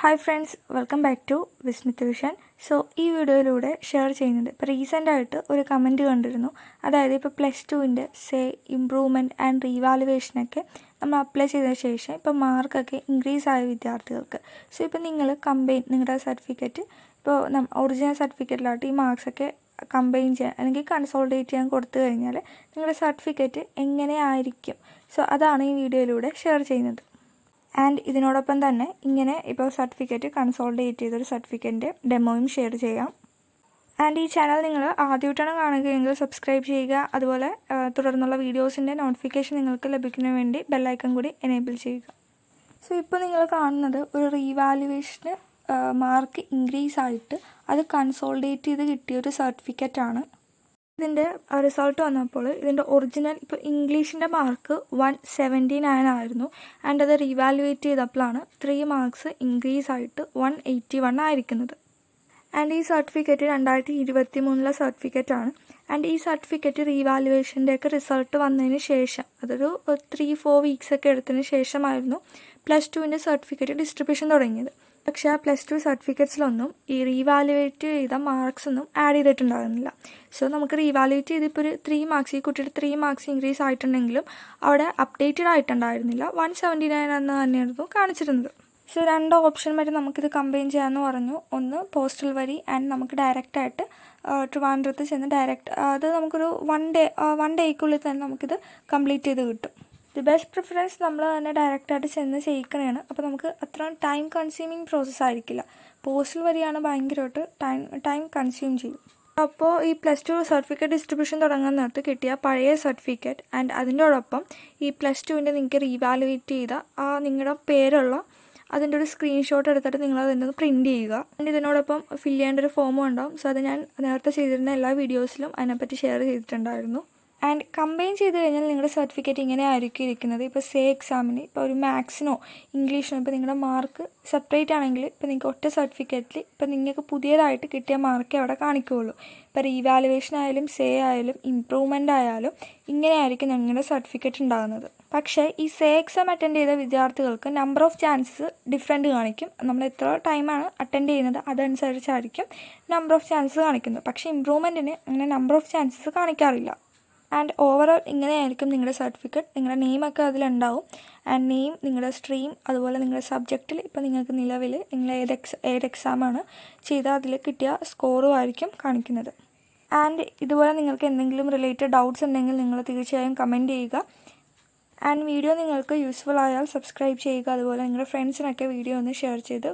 Hi friends welcome back to Vismith vision so ഈ വീഡിയോയിലൂടെ share ചെയ്യുന്നുണ്ട് ഇപ്പോൾ റീസെന്റായിട്ട് ഒരു കമന്റ് കണ്ടിരുന്നു. അതായത് ഇപ്പോൾ പ്ലസ് ടുവിന്റെ സേ ഇമ്പ്രൂവ്മെന്റ് ആൻഡ് റീവാലുവേഷനൊക്കെ നമ്മൾ അപ്ലൈ ചെയ്തതിന് ശേഷം ഇപ്പോൾ മാർക്കൊക്കെ ഇൻക്രീസ് ആയ വിദ്യാർത്ഥികൾക്ക്. സോ ഇപ്പോൾ നിങ്ങൾ കമ്പൈൻ നിങ്ങളുടെ സർട്ടിഫിക്കറ്റ് ഇപ്പോൾ ഒറിജിനൽ സർട്ടിഫിക്കറ്റിലോട്ട് ഈ മാർക്സൊക്കെ കമ്പൈൻ ചെയ്യാൻ അല്ലെങ്കിൽ കൺസോൾട്ടേറ്റ് ചെയ്യാൻ കൊടുത്തു കഴിഞ്ഞാൽ നിങ്ങളുടെ സർട്ടിഫിക്കറ്റ് എങ്ങനെയായിരിക്കും? സോ അതാണ് ഈ വീഡിയോയിലൂടെ ഷെയർ ചെയ്യുന്നത്. ആൻഡ് ഇതിനോടൊപ്പം തന്നെ ഇങ്ങനെ ഇപ്പോൾ സർട്ടിഫിക്കറ്റ് കൺസോൾട്ടേറ്റ് ചെയ്തൊരു സർട്ടിഫിക്കറ്റിന്റെ ഡെമോയും ഷെയർ ചെയ്യാം. ആൻഡ് ഈ ചാനൽ നിങ്ങൾ ആദ്യമായിട്ടാണ് കാണുകയെങ്കിൽ സബ്സ്ക്രൈബ് ചെയ്യുക. അതുപോലെ തുടർന്നുള്ള വീഡിയോസിന്റെ നോട്ടിഫിക്കേഷൻ നിങ്ങൾക്ക് ലഭിക്കുന്നതിന് വേണ്ടി ബെല്ലൈക്കൺ കൂടി എനേബിൾ ചെയ്യുക. സോ ഇപ്പോൾ നിങ്ങൾ കാണുന്നത് ഒരു റീവാലുവേഷന് മാർക്ക് ഇൻക്രീസ് ആയിട്ട് അത് കൺസോൾഡേറ്റ് ചെയ്ത് കിട്ടിയ ഒരു സർട്ടിഫിക്കറ്റാണ് ഇതിന്റെ റിസൾട്ട് വന്നപ്പോൾ ഇതിന്റെ ഒറിജിനൽ ഇപ്പോൾ ഇംഗ്ലീഷിന്റെ മാർക്ക് വൺ സെവന്റി നയൻ ആയിരുന്നു. ആൻഡ് അത് റീവാലുവേറ്റ് ചെയ്തപ്പോഴാണ് ത്രീ മാർക്സ് ഇൻക്രീസ് ആയിട്ട് വൺ എയ്റ്റി വൺ ആയിരിക്കുന്നത്. ആൻഡ് ഈ സർട്ടിഫിക്കറ്റ് രണ്ടായിരത്തി ഇരുപത്തി മൂന്നിലെ ആണ്. ആൻഡ് ഈ സർട്ടിഫിക്കറ്റ് റീവാലുവേഷന്റെ ഒക്കെ റിസൾട്ട് വന്നതിന് ശേഷം അതൊരു ത്രീ ഫോർ വീക്സ് ഒക്കെ എടുത്തതിന് ശേഷമായിരുന്നു പ്ലസ് ടുവിന്റെ സർട്ടിഫിക്കറ്റ് ഡിസ്ട്രിബ്യൂഷൻ തുടങ്ങിയത്. പക്ഷേ ആ പ്ലസ് ടു സർട്ടിഫിക്കറ്റ്സിലൊന്നും ഈ റീവാലുവേറ്റ് ചെയ്ത മാർക്സ് ഒന്നും ആഡ് ചെയ്തിട്ടുണ്ടായിരുന്നില്ല. സോ നമുക്ക് റീവാലുവേറ്റ് ചെയ്ത് ഇപ്പോൾ ഒരു ത്രീ മാർക്സ് ഈ കുട്ടിയുടെ ത്രീ മാർക്സ് ഇൻക്രീസ് ആയിട്ടുണ്ടെങ്കിലും അവിടെ അപ്ഡേറ്റഡ് ആയിട്ടുണ്ടായിരുന്നില്ല. വൺ സെവന്റി നയൻ എന്ന് തന്നെയായിരുന്നു കാണിച്ചിരുന്നത്. സോ രണ്ട് ഓപ്ഷൻ വരെ നമുക്കിത് കമ്പൈൻ ചെയ്യാമെന്ന് പറഞ്ഞു. ഒന്ന് പോസ്റ്റൽ വരി ആൻഡ് നമുക്ക് ഡയറക്റ്റായിട്ട് ട്രിവാൻഡ്രത്ത് ചെന്ന് ഡയറക്റ്റ് അത് നമുക്കൊരു വൺ ഡേ വൺ ഡേക്കുള്ളിൽ തന്നെ നമുക്കിത് കംപ്ലീറ്റ് ചെയ്ത് കിട്ടും. ദി ബെസ്റ്റ് പ്രിഫറൻസ് നമ്മൾ തന്നെ ഡയറക്റ്റായിട്ട് ചെന്ന് ചെയ്യിക്കണതാണ് അപ്പോൾ നമുക്ക് അത്ര ടൈം കൺസ്യൂമിങ് പ്രോസസ്സ് ആയിരിക്കില്ല. പോസ്റ്റൽ വരെയാണ് ഭയങ്കരമായിട്ട് ടൈം ടൈം കൺസ്യൂം ചെയ്യും. അപ്പോൾ ഈ പ്ലസ് ടു സർട്ടിഫിക്കറ്റ് ഡിസ്ട്രിബ്യൂഷൻ തുടങ്ങാൻ നേരത്ത് കിട്ടിയ പഴയ സർട്ടിഫിക്കറ്റ് ആൻഡ് അതിന്റോടൊപ്പം ഈ പ്ലസ് ടുവിന്റെ നിങ്ങൾക്ക് റീവാലുവേറ്റ് ചെയ്ത ആ നിങ്ങളുടെ പേരുള്ള അതിന്റെ ഒരു സ്ക്രീൻഷോട്ട് എടുത്തിട്ട് നിങ്ങൾ അതിന്റെ ഒന്ന് പ്രിന്റ് ചെയ്യുക. ആൻഡ് ഇതിനോടൊപ്പം ഫില്ല് ചെയ്യേണ്ട ഒരു ഫോമും ഉണ്ടാവും. സോ അത് ഞാൻ നേരത്തെ ചെയ്തിരുന്ന എല്ലാ വീഡിയോസിലും അതിനെപ്പറ്റി ഷെയർ ചെയ്തിട്ടുണ്ടായിരുന്നു. ആൻഡ് കമ്പൈൻ ചെയ്ത് കഴിഞ്ഞാൽ നിങ്ങളുടെ സർട്ടിഫിക്കറ്റ് ഇങ്ങനെ ആയിരിക്കും ഇരിക്കുന്നത്. ഇപ്പോൾ സേ എക്സാമിന് ഇപ്പോൾ ഒരു മാത്സിനോ ഇംഗ്ലീഷിനോ ഇപ്പോൾ നിങ്ങളുടെ മാർക്ക് സെപ്പറേറ്റ് ആണെങ്കിൽ ഇപ്പോൾ നിങ്ങൾക്ക് ഒറ്റ സർട്ടിഫിക്കറ്റിൽ ഇപ്പോൾ നിങ്ങൾക്ക് പുതിയതായിട്ട് കിട്ടിയ മാർക്കേ അവിടെ കാണിക്കുകയുള്ളൂ. ഇപ്പോൾ റീവാലുവേഷൻ ആയാലും സേ ആയാലും ഇമ്പ്രൂവ്മെന്റ് ആയാലും ഇങ്ങനെ ആയിരിക്കും നിങ്ങളുടെ സർട്ടിഫിക്കറ്റ് ഉണ്ടാകുന്നത്. പക്ഷേ ഈ സേ എക്സാം അറ്റൻഡ് ചെയ്ത വിദ്യാർത്ഥികൾക്ക് നമ്പർ ഓഫ് ചാൻസസ് ഡിഫറെന്റ് കാണിക്കും. നമ്മൾ എത്ര ടൈമാണ് അറ്റൻഡ് ചെയ്യുന്നത്. അതനുസരിച്ചായിരിക്കും നമ്പർ ഓഫ് ചാൻസസ് കാണിക്കുന്നത്. പക്ഷേ ഇമ്പ്രൂവ്മെന്റിന് അങ്ങനെ നമ്പർ ഓഫ് ചാൻസസ് കാണിക്കാറില്ല. ആൻഡ് ഓവറോൾ ഇങ്ങനെയായിരിക്കും നിങ്ങളുടെ സർട്ടിഫിക്കറ്റ് നിങ്ങളുടെ നെയിമൊക്കെ അതിലുണ്ടാവും. ആൻഡ് നെയിം നിങ്ങളുടെ സ്ട്രീം അതുപോലെ നിങ്ങളുടെ സബ്ജക്റ്റിൽ ഇപ്പോൾ നിങ്ങൾക്ക് നിലവിൽ നിങ്ങൾ ഏത് എക്സ് ഏത് എക്സാമാണ് ചെയ്താൽ അതിൽ കിട്ടിയ സ്കോറും ആയിരിക്കും കാണിക്കുന്നത്. ആൻഡ് ഇതുപോലെ നിങ്ങൾക്ക് എന്തെങ്കിലും റിലേറ്റഡ് ഡൗട്ട്സ് ഉണ്ടെങ്കിൽ നിങ്ങൾ തീർച്ചയായും കമന്റ് ചെയ്യുക. ആൻഡ് വീഡിയോ നിങ്ങൾക്ക് യൂസ്ഫുൾ ആയാൽ സബ്സ്ക്രൈബ് ചെയ്യുക. അതുപോലെ നിങ്ങളുടെ ഫ്രണ്ട്സിനൊക്കെ വീഡിയോ ഒന്ന് ഷെയർ ചെയ്ത്